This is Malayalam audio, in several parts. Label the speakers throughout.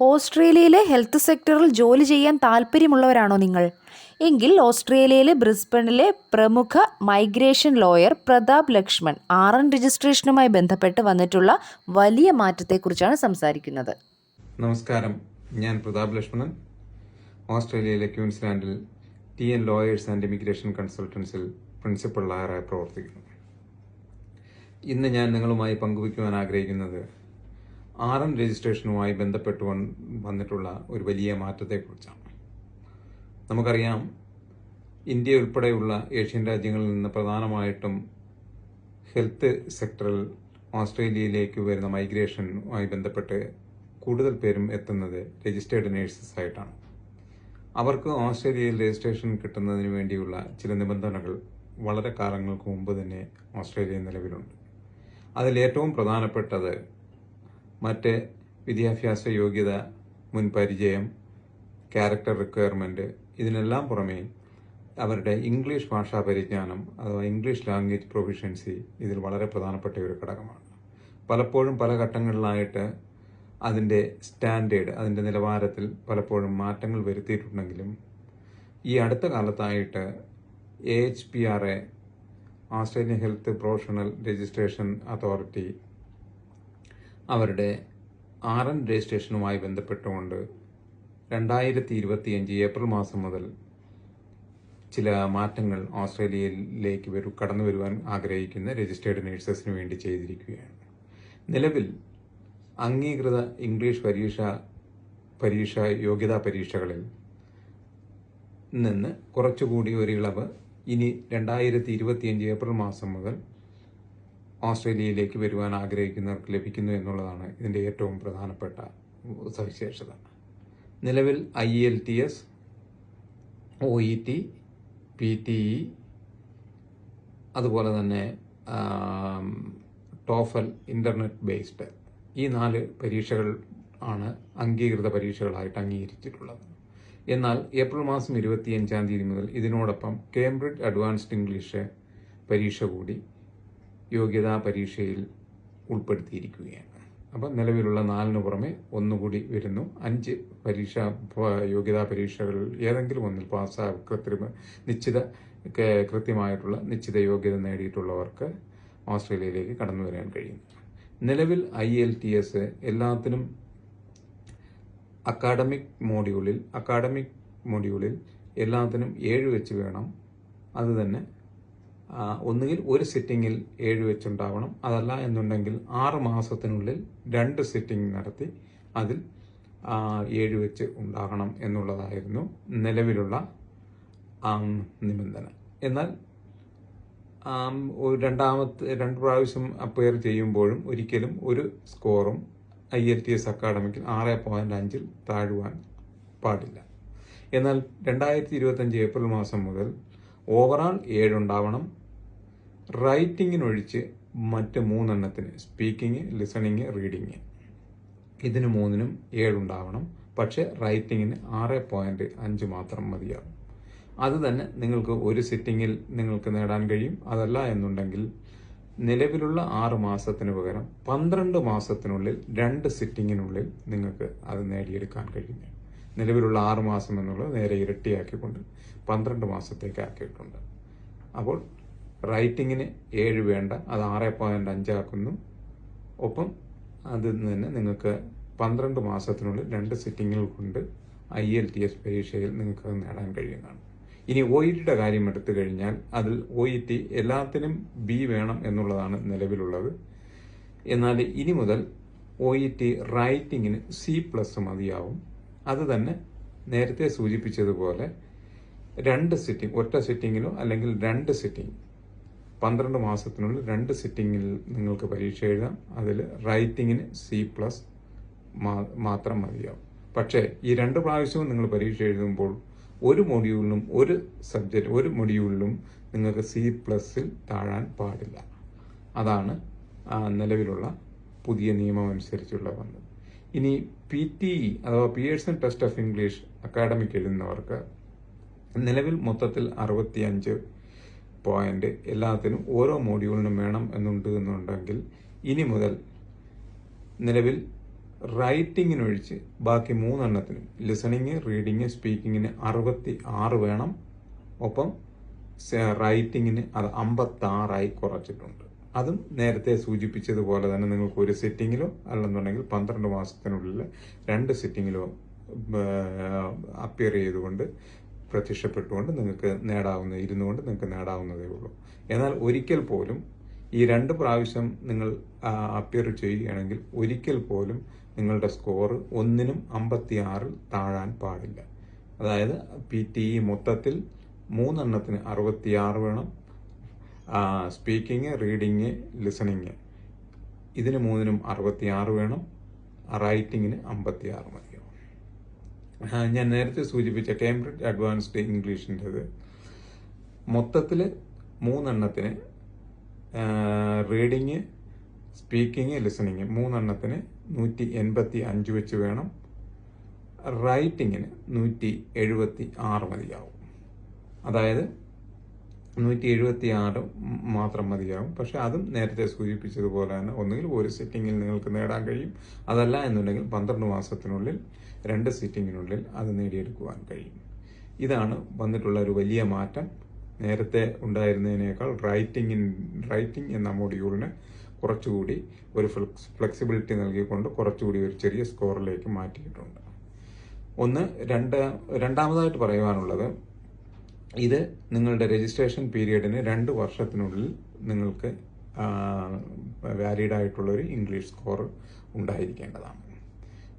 Speaker 1: ഓസ്ട്രേലിയയിലെ ഹെൽത്ത് സെക്ടറിൽ ജോലി ചെയ്യാൻ താല്പര്യമുള്ളവരാണോ നിങ്ങൾ? എങ്കിൽ ഓസ്ട്രേലിയയിലെ ബ്രിസ്ബണിലെ പ്രമുഖ migration lawyer Pratap Lakshman R N രജിസ്ട്രേഷനുമായി ബന്ധപ്പെട്ട് വന്നിട്ടുള്ള വലിയ മാറ്റത്തെക്കുറിച്ചാണ് സംസാരിക്കുന്നത്.
Speaker 2: നമസ്കാരം. ഞാൻ പ്രതാപ് ലക്ഷ്മണൻ. ഓസ്ട്രേലിയയിലെ ക്യൂൻസ്ലാൻഡിൽ T N lawyers and immigration കൺസൾട്ടൻസിൽ principal ലോയറായി പ്രവർത്തിക്കുന്നു. ഇന്ന് ഞാൻ നിങ്ങളുമായി പങ്കുവയ്ക്കുവാൻ ആഗ്രഹിക്കുന്നത് ആർ എൻ രജിസ്ട്രേഷനുമായി ബന്ധപ്പെട്ട് വന്നിട്ടുള്ള ഒരു വലിയ മാറ്റത്തെക്കുറിച്ചാണ്. നമുക്കറിയാം ഇന്ത്യ ഉൾപ്പെടെയുള്ള ഏഷ്യൻ രാജ്യങ്ങളിൽ നിന്ന് പ്രധാനമായിട്ടും ഹെൽത്ത് സെക്ടറിൽ ഓസ്ട്രേലിയയിലേക്ക് വരുന്ന മൈഗ്രേഷനുമായി ബന്ധപ്പെട്ട് കൂടുതൽ പേരും എത്തുന്നത് രജിസ്റ്റേർഡ് നേഴ്സസ് ആയിട്ടാണ്. അവർക്ക് ഓസ്ട്രേലിയയിൽ രജിസ്ട്രേഷൻ കിട്ടുന്നതിന് വേണ്ടിയുള്ള ചില നിബന്ധനകൾ വളരെ കാലങ്ങൾക്ക് മുമ്പ് തന്നെ ഓസ്ട്രേലിയ നിലവിലുണ്ട്. അതിൽ ഏറ്റവും പ്രധാനപ്പെട്ടത് മറ്റ് വിദ്യാഭ്യാസ യോഗ്യത മുൻ പരിചയം ക്യാരക്ടർ റിക്വയർമെന്റ് ഇതിനെല്ലാം പുറമേ അവരുടെ ഇംഗ്ലീഷ് ഭാഷാ പരിജ്ഞാനം അഥവാ ഇംഗ്ലീഷ് ലാംഗ്വേജ് പ്രൊഫിഷ്യൻസി ഇതിൽ വളരെ പ്രധാനപ്പെട്ട ഒരു ഘടകമാണ്. പലപ്പോഴും പല ഘട്ടങ്ങളിലായിട്ട് അതിന്റെ സ്റ്റാൻഡേർഡ് അതിന്റെ നിലവാരത്തിൽ പലപ്പോഴും മാറ്റങ്ങൾ വരുത്തിയിട്ടുണ്ടെങ്കിലും ഈ അടുത്ത കാലത്തായിട്ട് A H P R A Australian health professional registration authority അവരുടെ ആർ എൻ രജിസ്ട്രേഷനുമായി ബന്ധപ്പെട്ടുകൊണ്ട് രണ്ടായിരത്തി ഇരുപത്തിയഞ്ച് ഏപ്രിൽ മാസം മുതൽ ചില മാറ്റങ്ങൾ ഓസ്ട്രേലിയയിലേക്ക് വരു കടന്നു വരുവാൻ ആഗ്രഹിക്കുന്ന രജിസ്റ്റേർഡ് നേഴ്സസിന് വേണ്ടി ചെയ്തിരിക്കുകയാണ്. നിലവിൽ അംഗീകൃത ഇംഗ്ലീഷ് പരീക്ഷ പരീക്ഷ യോഗ്യതാ പരീക്ഷകളിൽ നിന്ന് കുറച്ചുകൂടി ഒരു ഇളവ് ഇനി രണ്ടായിരത്തി ഇരുപത്തിയഞ്ച് ഏപ്രിൽ മാസം മുതൽ ഓസ്ട്രേലിയയിലേക്ക് വരുവാൻ ആഗ്രഹിക്കുന്നവർക്ക് ലഭിക്കുന്നു എന്നുള്ളതാണ് ഇതിന്റെ ഏറ്റവും പ്രധാനപ്പെട്ട സവിശേഷത. നിലവിൽ IELTS O E T P T E അതുപോലെ തന്നെ ടോഫൽ ഇന്റർനെറ്റ് ബേസ്ഡ് ഈ നാല് പരീക്ഷകൾ ആണ് അംഗീകൃത പരീക്ഷകളായിട്ട് അംഗീകരിച്ചിട്ടുള്ളത്. എന്നാൽ ഏപ്രിൽ മാസം ഇരുപത്തിയഞ്ചാം തീയതി മുതൽ ഇതിനോടൊപ്പം കേംബ്രിഡ്ജ് അഡ്വാൻസ്ഡ് ഇംഗ്ലീഷ് പരീക്ഷ കൂടി യോഗ്യതാ പരീക്ഷയിൽ ഉൾപ്പെടുത്തിയിരിക്കുകയാണ്. അപ്പം നിലവിലുള്ള നാലിന് പുറമെ ഒന്നുകൂടി വരുന്നു. അഞ്ച് പരീക്ഷ യോഗ്യതാ പരീക്ഷകൾ ഏതെങ്കിലും ഒന്നിൽ പാസ്സാ കൃത്രിമ നിശ്ചിത കൃത്യമായിട്ടുള്ള നിശ്ചിത യോഗ്യത നേടിയിട്ടുള്ളവർക്ക് ഓസ്ട്രേലിയയിലേക്ക് കടന്നു വരാൻ കഴിയും നിലവിൽ ഐ എൽ ടി എസ് എല്ലാത്തിനും അക്കാഡമിക് മോഡ്യൂളിൽ അക്കാഡമിക് മോഡ്യൂളിൽ എല്ലാത്തിനും ഏഴ് വെച്ച് വേണം. അത് തന്നെ ഒന്നുകിൽ ഒരു സിറ്റിങ്ങിൽ ഏഴ് വെച്ചുണ്ടാവണം. അതല്ല എന്നുണ്ടെങ്കിൽ ആറ് മാസത്തിനുള്ളിൽ രണ്ട് സിറ്റിംഗ് നടത്തി അതിൽ ഏഴ് വെച്ച് ഉണ്ടാകണം എന്നുള്ളതായിരുന്നു നിലവിലുള്ള നിബന്ധന. എന്നാൽ രണ്ടാമത്തെ രണ്ട് പ്രാവശ്യം അപ്പയർ ചെയ്യുമ്പോഴും ഒരിക്കലും ഒരു സ്കോറും ഐ എൽ ടി എസ് അക്കാഡമിക്കിൽ ആറ് പോയിന്റ് അഞ്ചിൽ താഴുവാൻ പാടില്ല. എന്നാൽ രണ്ടായിരത്തി ഇരുപത്തഞ്ച് ഏപ്രിൽ മാസം മുതൽ ഓവറാൾ ഏഴുണ്ടാവണം. റൈറ്റിങ്ങിനൊഴിച്ച് മറ്റ് മൂന്നെണ്ണത്തിന് സ്പീക്കിംഗ് ലിസണിങ് റീഡിങ് ഇതിന് മൂന്നിനും ഏഴുണ്ടാവണം. പക്ഷേ റൈറ്റിങ്ങിന് ആറ് പോയിന്റ് അഞ്ച് മാത്രം മതിയാകും. അത് തന്നെ നിങ്ങൾക്ക് ഒരു സിറ്റിങ്ങിൽ നിങ്ങൾക്ക് നേടാൻ കഴിയും. അതല്ല എന്നുണ്ടെങ്കിൽ നിലവിലുള്ള ആറ് മാസത്തിന് പകരം പന്ത്രണ്ട് മാസത്തിനുള്ളിൽ രണ്ട് സിറ്റിങ്ങിനുള്ളിൽ നിങ്ങൾക്ക് അത് നേടിയെടുക്കാൻ കഴിയും. നിലവിലുള്ള ആറ് മാസം എന്നുള്ളത് നേരെ ഇരട്ടിയാക്കിക്കൊണ്ട് പന്ത്രണ്ട് മാസത്തേക്ക് ആക്കിയിട്ടുണ്ട്. അപ്പോൾ റൈറ്റിങ്ങിന് ഏഴ് വേണ്ട അത് ആറ് പോയിന്റ് അഞ്ചാക്കുന്നു. ഒപ്പം അതിൽ നിന്ന് തന്നെ നിങ്ങൾക്ക് പന്ത്രണ്ട് മാസത്തിനുള്ളിൽ രണ്ട് സിറ്റിങ്ങുകൾ കൊണ്ട് ഐ എൽ ടി എസ് പരീക്ഷയിൽ നിങ്ങൾക്ക് നേടാൻ കഴിയുന്നതാണ്. ഇനി ഒ ഇ ടിയുടെ കാര്യം എടുത്തു കഴിഞ്ഞാൽ അതിൽ ഒ ഇ ടി എല്ലാത്തിനും ബി വേണം എന്നുള്ളതാണ് നിലവിലുള്ളത്. എന്നാൽ ഇനി മുതൽ ഒ ഇ ടി റൈറ്റിങ്ങിന് സി പ്ലസ് മതിയാവും. അത് തന്നെ നേരത്തെ സൂചിപ്പിച്ചതുപോലെ രണ്ട് സിറ്റിംഗ് ഒറ്റ സിറ്റിങ്ങിലോ അല്ലെങ്കിൽ രണ്ട് സിറ്റിംഗ് പന്ത്രണ്ട് മാസത്തിനുള്ളിൽ രണ്ട് സിറ്റിങ്ങിൽ നിങ്ങൾക്ക് പരീക്ഷ എഴുതാം. അതിൽ റൈറ്റിങ്ങിന് സി പ്ലസ് മാത്രം മതിയാവും. പക്ഷേ ഈ രണ്ട് പ്രാവശ്യവും നിങ്ങൾ പരീക്ഷ എഴുതുമ്പോൾ ഒരു മൊഡ്യൂളിലും ഒരു സബ്ജക്റ്റ് ഒരു മൊഡ്യൂളിലും നിങ്ങൾക്ക് സി പ്ലസിൽ താഴാൻ പാടില്ല. അതാണ് നിലവിലുള്ള പുതിയ നിയമം അനുസരിച്ചുള്ള വന്നത് ഇനി പി ടി ഇ അഥവാ Pearson test of English academic എഴുതുന്നവർക്ക് നിലവിൽ മൊത്തത്തിൽ അറുപത്തിയഞ്ച് പോയിന്റ് എല്ലാത്തിനും ഓരോ മോഡ്യൂളിനും വേണം എന്നുണ്ട് എന്നുണ്ടെങ്കിൽ ഇനി മുതൽ നിലവിൽ റൈറ്റിങ്ങിനൊഴിച്ച് ബാക്കി മൂന്നെണ്ണത്തിനും ലിസണിങ് റീഡിങ് സ്പീക്കിങ്ങിന് അറുപത്തി ആറ് വേണം. ഒപ്പം റൈറ്റിങ്ങിന് അത് അമ്പത്തി ആറായി കുറച്ചിട്ടുണ്ട്. അതും നേരത്തെ സൂചിപ്പിച്ചതുപോലെ തന്നെ നിങ്ങൾക്ക് ഒരു സിറ്റിങ്ങിലോ അല്ലെന്നുണ്ടെങ്കിൽ പന്ത്രണ്ട് മാസത്തിനുള്ളിൽ രണ്ട് സിറ്റിങ്ങിലോ അപ്പിയർ ചെയ്തുകൊണ്ട് പ്രത്യക്ഷപ്പെട്ടുകൊണ്ട് നിങ്ങൾക്ക് നേടാവുന്ന ഇരുന്നുകൊണ്ട് നിങ്ങൾക്ക് നേടാവുന്നതേ ഉള്ളൂ. എന്നാൽ ഒരിക്കൽ പോലും ഈ രണ്ട് പ്രാവശ്യം നിങ്ങൾ അപ്പിയർ ചെയ്യുകയാണെങ്കിൽ ഒരിക്കൽ പോലും നിങ്ങളുടെ സ്കോർ ഒന്നിനും അമ്പത്തി ആറിൽ താഴാൻ പാടില്ല. അതായത് പി ടി ഇ മൊത്തത്തിൽ മൂന്നെണ്ണത്തിന് അറുപത്തിയാറ് വേണം സ്പീക്കിംഗ് റീഡിങ് ലിസണിങ് ഇതിന് മൂന്നിനും അറുപത്തിയാറ് വേണം. റൈറ്റിങ്ങിന് അമ്പത്തിയാറ് മതിയാവും ഞാൻ നേരത്തെ സൂചിപ്പിച്ച കേംബ്രിഡ്ജ് അഡ്വാൻസ്ഡ് ഇംഗ്ലീഷിന്റെത് മൊത്തത്തിൽ മൂന്നെണ്ണത്തിന് റീഡിങ് സ്പീക്കിംഗ് ലിസണിങ് മൂന്നെണ്ണത്തിന് നൂറ്റി എൺപത്തി അഞ്ച് വെച്ച് വേണം. റൈറ്റിങ്ങിന് നൂറ്റി എഴുപത്തി ആറ് മതിയാവും. അതായത് നൂറ്റി എഴുപത്തി ആറ് മാത്രം മതിയാവും. പക്ഷെ അതും നേരത്തെ സൂചിപ്പിച്ചതുപോലെ തന്നെ ഒന്നുകിൽ ഒരു സിറ്റിങ്ങിൽ നിങ്ങൾക്ക് നേടാൻ കഴിയും. അതല്ല എന്നുണ്ടെങ്കിൽ പന്ത്രണ്ട് മാസത്തിനുള്ളിൽ രണ്ട് സിറ്റിങ്ങിനുള്ളിൽ അത് നേടിയെടുക്കുവാൻ കഴിയും. ഇതാണ് വന്നിട്ടുള്ള ഒരു വലിയ മാറ്റം. നേരത്തെ ഉണ്ടായിരുന്നതിനേക്കാൾ റൈറ്റിംഗിൻ റൈറ്റിംഗ് എന്ന മൊഡ്യൂളിന് കുറച്ചുകൂടി ഒരു ഫ്ലെക്സ് ഫ്ലെക്സിബിലിറ്റി നൽകിക്കൊണ്ട് കുറച്ചുകൂടി ഒരു ചെറിയ സ്കോറിലേക്ക് മാറ്റിയിട്ടുണ്ട്. ഒന്ന് രണ്ട് രണ്ടാമതായിട്ട് പറയുവാനുള്ളത് ഇത് നിങ്ങളുടെ രജിസ്ട്രേഷൻ പീരീഡിന് രണ്ട് വർഷത്തിനുള്ളിൽ നിങ്ങൾക്ക് വാലിഡ് ആയിട്ടുള്ള ഒരു ഇംഗ്ലീഷ് സ്കോർ ഉണ്ടായിരിക്കേണ്ടതാണ്.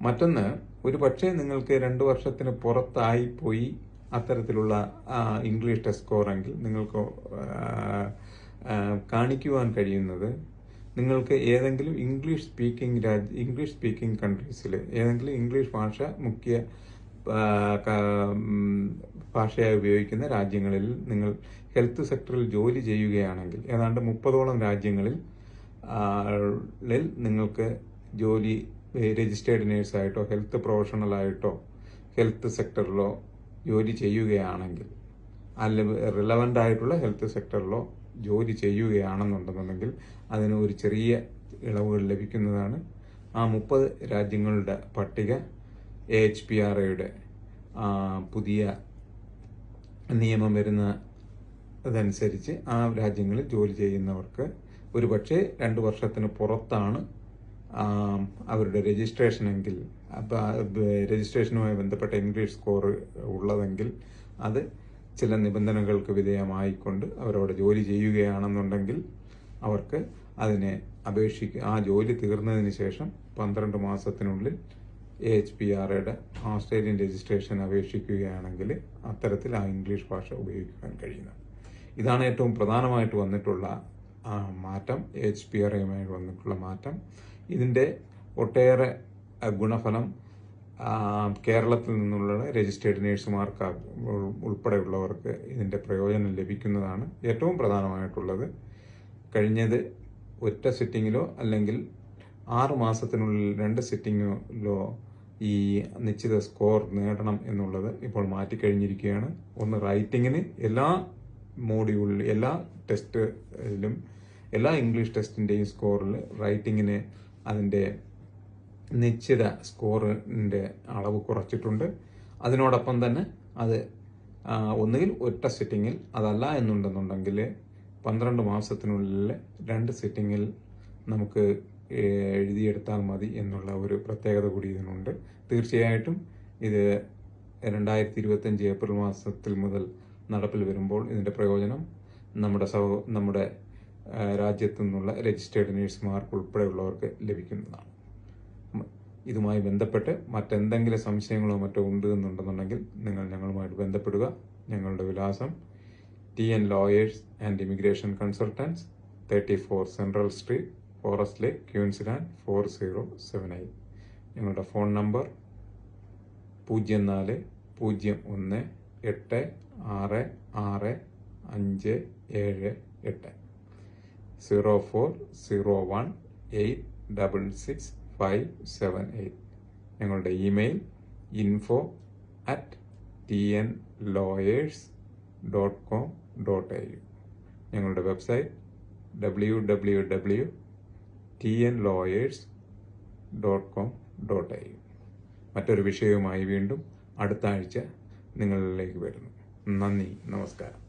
Speaker 2: മറ്റൊന്ന് ഒരു പക്ഷേ നിങ്ങൾക്ക് രണ്ട് വർഷത്തിന് പുറത്തായി പോയി അത്തരത്തിലുള്ള ഇംഗ്ലീഷ് ടെസ്റ്റ് സ്കോറെങ്കിൽ നിങ്ങൾക്ക് കാണിക്കുവാൻ കഴിയുന്നത് നിങ്ങൾക്ക് ഏതെങ്കിലും ഇംഗ്ലീഷ് സ്പീക്കിംഗ് രാജ്യ ഇംഗ്ലീഷ് സ്പീക്കിംഗ് കൺട്രീസിൽ ഏതെങ്കിലും ഇംഗ്ലീഷ് ഭാഷ മുഖ്യ ഭാഷയായി ഉപയോഗിക്കുന്ന രാജ്യങ്ങളിൽ നിങ്ങൾ ഹെൽത്ത് സെക്ടറിൽ ജോലി ചെയ്യുകയാണെങ്കിൽ ഏതാണ്ട് മുപ്പതോളം രാജ്യങ്ങളിൽ നിങ്ങൾക്ക് ജോലി രജിസ്റ്റേർഡ് നേഴ്സായിട്ടോ ഹെൽത്ത് പ്രൊഫഷണലായിട്ടോ ഹെൽത്ത് സെക്ടറിലോ ജോലി ചെയ്യുകയാണെങ്കിൽ അല്ലെങ്കിൽ റിലവന്റ് ആയിട്ടുള്ള ഹെൽത്ത് സെക്ടറിലോ ജോലി ചെയ്യുകയാണെന്നുണ്ടെന്നുണ്ടെങ്കിൽ അതിന് ഒരു ചെറിയ ഇളവുകൾ ലഭിക്കുന്നതാണ്. ആ മുപ്പത് രാജ്യങ്ങളുടെ പട്ടിക എ എച്ച് പി ആർ എയുടെ പുതിയ നിയമം വരുന്ന അതനുസരിച്ച് ആ രാജ്യങ്ങളിൽ ജോലി ചെയ്യുന്നവർക്ക് ഒരു പക്ഷേ രണ്ട് വർഷത്തിന് പുറത്താണ് അവരുടെ രജിസ്ട്രേഷനെങ്കിൽ രജിസ്ട്രേഷനുമായി ബന്ധപ്പെട്ട ഇംഗ്ലീഷ് സ്കോർ ഉള്ളതെങ്കിൽ അത് ചില നിബന്ധനകൾക്ക് വിധേയമായിക്കൊണ്ട് അവരവിടെ ജോലി ചെയ്യുകയാണെന്നുണ്ടെങ്കിൽ അവർക്ക് അതിനെ അപേക്ഷിക്കുക ആ ജോലി തീർന്നതിന് ശേഷം പന്ത്രണ്ട് മാസത്തിനുള്ളിൽ എച്ച് പി ആർയുടെ ഓസ്ട്രേലിയൻ രജിസ്ട്രേഷൻ അപേക്ഷിക്കുകയാണെങ്കിൽ അത്തരത്തിൽ ആ ഇംഗ്ലീഷ് ഭാഷ ഉപയോഗിക്കാൻ കഴിയുന്നത് ഇതാണ് ഏറ്റവും പ്രധാനമായിട്ട് വന്നിട്ടുള്ള മാറ്റം എച്ച് പി ആർഐയുമായി വന്നിട്ടുള്ള മാറ്റം. ഇതിന്റെ ഒട്ടേറെ ഗുണഫലം കേരളത്തിൽ നിന്നുള്ള രജിസ്റ്റേർഡ് നേഴ്സുമാർക്ക് ഉൾപ്പെടെയുള്ളവർക്ക് ഇതിന്റെ പ്രയോജനം ലഭിക്കുന്നതാണ് ഏറ്റവും പ്രധാനമായിട്ടുള്ളത്. കഴിഞ്ഞത് ഒറ്റ സിറ്റിങ്ങിലോ അല്ലെങ്കിൽ ആറ് മാസത്തിനുള്ളിൽ രണ്ട് സിറ്റിങ്ങിലോ ഈ നിശ്ചിത സ്കോർ നേടണം എന്നുള്ളത് ഇപ്പോൾ മാറ്റിക്കഴിഞ്ഞിരിക്കുകയാണ് ഒന്ന് റൈറ്റിങ്ങിന് എല്ലാ മോഡ്യൂളിൽ എല്ലാ ടെസ്റ്റിലും എല്ലാ ഇംഗ്ലീഷ് ടെസ്റ്റിന്റെയും സ്കോറിൽ റൈറ്റിങ്ങിന് അതിന്റെ നിശ്ചിത സ്കോറിന്റെ അളവ് കുറച്ചിട്ടുണ്ട്. അതിനോടൊപ്പം തന്നെ അത് ഒന്നുകിൽ ഒറ്റ സിറ്റിങ്ങിൽ അതല്ല എന്നുണ്ടെന്നുണ്ടെങ്കിൽ പന്ത്രണ്ട് മാസത്തിനുള്ളിൽ രണ്ട് സിറ്റിങ്ങിൽ നമുക്ക് എഴുതിയെടുത്താൽ മതി എന്നുള്ള ഒരു പ്രത്യേകത കൂടി ഇതിനുണ്ട്. തീർച്ചയായിട്ടും ഇത് രണ്ടായിരത്തി ഇരുപത്തഞ്ച് ഏപ്രിൽ മാസത്തിൽ മുതൽ നടപ്പിൽ വരുമ്പോൾ ഇതിന്റെ പ്രയോജനം നമ്മുടെ സഹ നമ്മുടെ രാജ്യത്തു നിന്നുള്ള രജിസ്റ്റേർഡ് നേഴ്സുമാർക്ക് ഉൾപ്പെടെയുള്ളവർക്ക് ലഭിക്കുന്നതാണ്. ഇതുമായി ബന്ധപ്പെട്ട് മറ്റെന്തെങ്കിലും സംശയങ്ങളോ മറ്റോ ഉണ്ട് എന്നുണ്ടെന്നുണ്ടെങ്കിൽ നിങ്ങൾ ഞങ്ങളുമായിട്ട് ബന്ധപ്പെടുക. ഞങ്ങളുടെ വിലാസം T N lawyers and immigration consultants thirty four Central Street Forest Lake Queensland four zero seven eight ഞങ്ങളുടെ ഫോൺ നമ്പർ പൂജ്യം നാല് പൂജ്യം ഒന്ന് എട്ട് ആറ് ആറ് അഞ്ച് ഏഴ് എട്ട്. Zero four zero one eight double six five seven eight. ഞങ്ങളുടെ email info at T N lawyers dot com dot I U. ഞങ്ങളുടെ website W W W T N lawyers dot com dot I മറ്റൊരു വിഷയവുമായി വീണ്ടും അടുത്ത ആഴ്ച നിങ്ങളിലേക്ക് വരുന്നു. നന്ദി നമസ്കാരം.